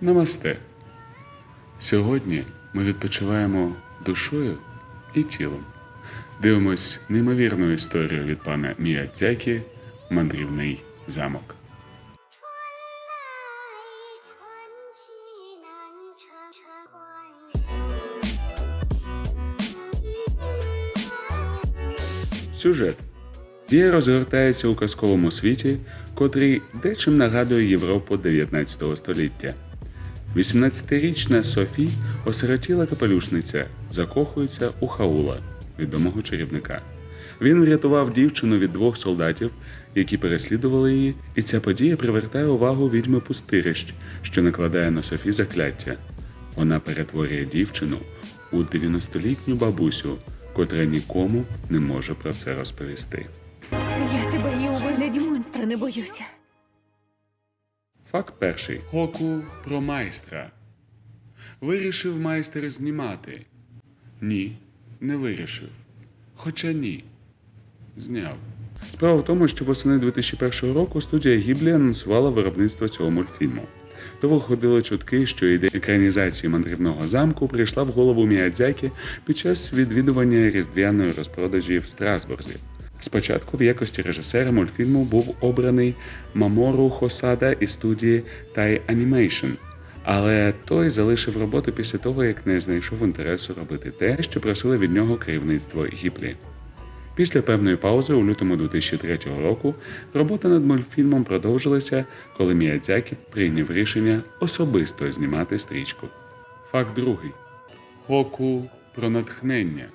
Намасте. Сьогодні ми відпочиваємо душою і тілом. Дивимось неймовірну історію від пана Міядзякі мандрівний замок. Сюжет дія розгортається у казковому світі, котрий дечим нагадує Європу 19 століття. 18-річна Софі, осиротіла капелюшниця, закохується у Хаула, відомого чарівника. Він врятував дівчину від двох солдатів, які переслідували її, і ця подія привертає увагу відьми пустирищ, що накладає на Софі закляття. Вона перетворює дівчину у 90-літню бабусю, котра нікому не може про це розповісти. Я тебе і у вигляді монстра не боюся. Факт перший. Гоку про майстра. Вирішив майстер знімати. Ні, не вирішив. Хоча ні. Зняв. Справа в тому, що восени 2001 року студія Гіблі анонсувала виробництво цього мультфільму. Того ходили чутки, що ідея екранізації мандрівного замку прийшла в голову Міядзякі під час відвідування різдвяної розпродажі в Страсбурзі. Спочатку в якості режисера мультфільму був обраний Мамору Хосада із студії Thai Animation, але той залишив роботу після того, як не знайшов інтересу робити те, що просило від нього керівництво Гіблі. Після певної паузи у лютому 2003 року робота над мультфільмом продовжилася, коли Міядзякі прийняв рішення особисто знімати стрічку. Факт другий. Гоку про натхнення.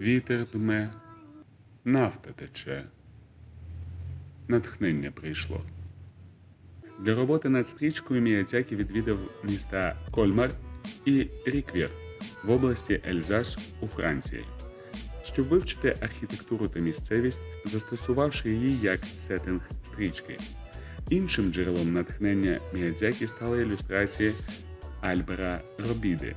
Вітер дме, нафта тече. Натхнення прийшло. Для роботи над стрічкою Міядзякі відвідав міста Кольмар і Ріквір в області Ельзас у Франції щоб вивчити архітектуру та місцевість, застосувавши її як сеттинг стрічки. Іншим джерелом натхнення Міядзякі стали ілюстрації Альбера Робіди.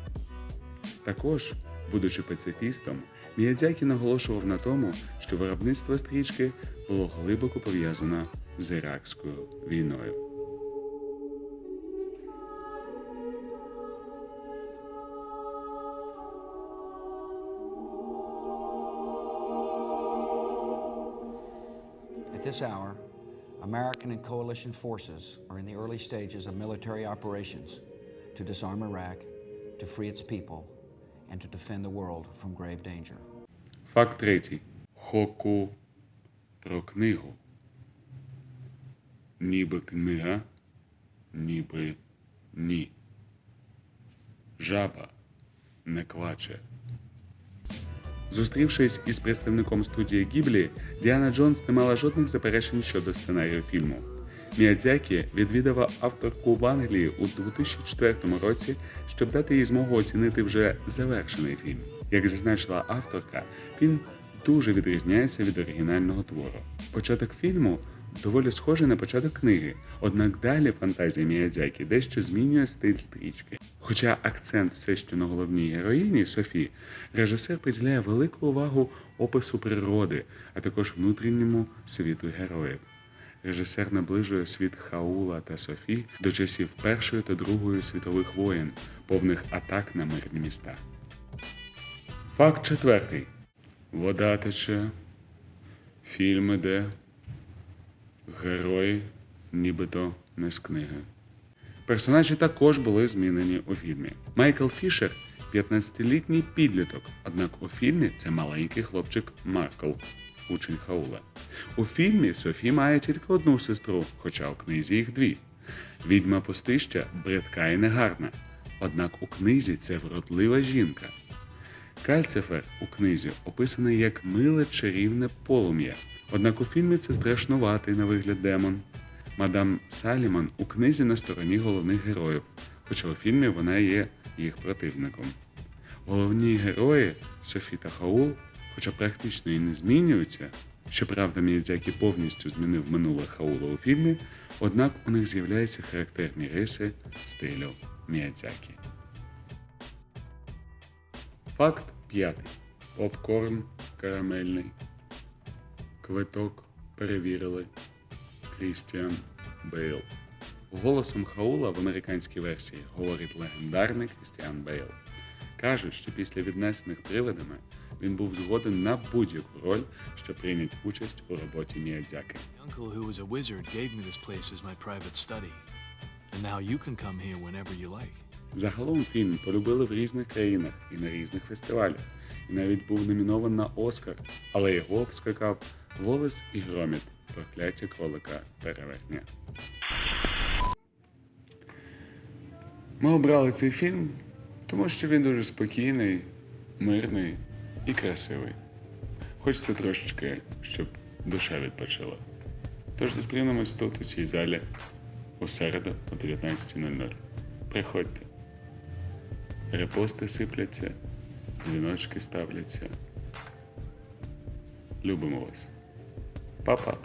Також, будучи пацифістом, Міядзякі наголошував на тому, що виробництво стрічки було глибоко пов'язано з Іракською війною. At this hour, American and coalition forces are in the early stages of military operations to disarm Iraq, to free its people, and to defend the world from grave danger. Факт третій. Хоку про книгу. Ніби книга, ніби ні. Жаба не кваче. Зустрівшись із представником студії Гіблі, Діана Джонс не мала жодних заперечень щодо сценарію фільму. Міядзякі відвідав авторку в Англії у 2004 році, щоб дати їй змогу оцінити вже завершений фільм. Як зазначила авторка, фільм дуже відрізняється від оригінального твору. Початок фільму доволі схожий на початок книги, однак далі фантазія Міядзякі дещо змінює стиль стрічки. Хоча акцент все ще на головній героїні Софі, режисер приділяє велику увагу опису природи, а також внутрішньому світу героїв. Режисер наближує світ Хаула та Софі до часів Першої та Другої світових воєн, повних атак на мирні міста. Факт четвертий. Вода тече, фільм іде, герої нібито не з книги. Персонажі також були змінені у фільмі. Майкл Фішер 15-літній підліток, однак у фільмі це маленький хлопчик Маркл, учень Хаула. У фільмі Софі має тільки одну сестру, хоча у книзі їх дві. Відьма пустища бридка і негарна. Однак у книзі це вродлива жінка. Кальцифер у книзі описаний як миле чарівне полум'я. Однак у фільмі це страшнуватий на вигляд демон. Мадам Саліман у книзі на стороні головних героїв, хоча у фільмі вона є їх противником. Головні герої Софі та Хаул, хоча практично і не змінюються, щоправда, Міядзякі повністю змінив минуле Хаула у фільмі, однак у них з'являються характерні риси стилю Міядзякі. Факт п'ятий. Попкорн карамельний. Квиток перевірили. Крістіан Бейл. Голосом Хаула в американській версії говорить легендарний Крістіан Бейл. Кажуть, що після віднесених привидами він був згоден на будь-яку роль, щоб прийняти участь у роботі Міядзяки. Uncle, who was a wizard, gave me this place as my private study. And now you can come here whenever you like. Загалом фільм полюбили в різних країнах і на різних фестивалях, і навіть був номінований на Оскар, але його обскакав Волес і Громіт, прокляття кролика переверхня. Ми обрали цей фільм, тому що він дуже спокійний, мирний і красивий. Хочеться трошечки, щоб душа відпочила. Тож зустрінемось тут, у цій залі, у середу о 19.00. Приходьте. Репости сипляться, дзвіночки ставляться. Любимо вас. Па-па.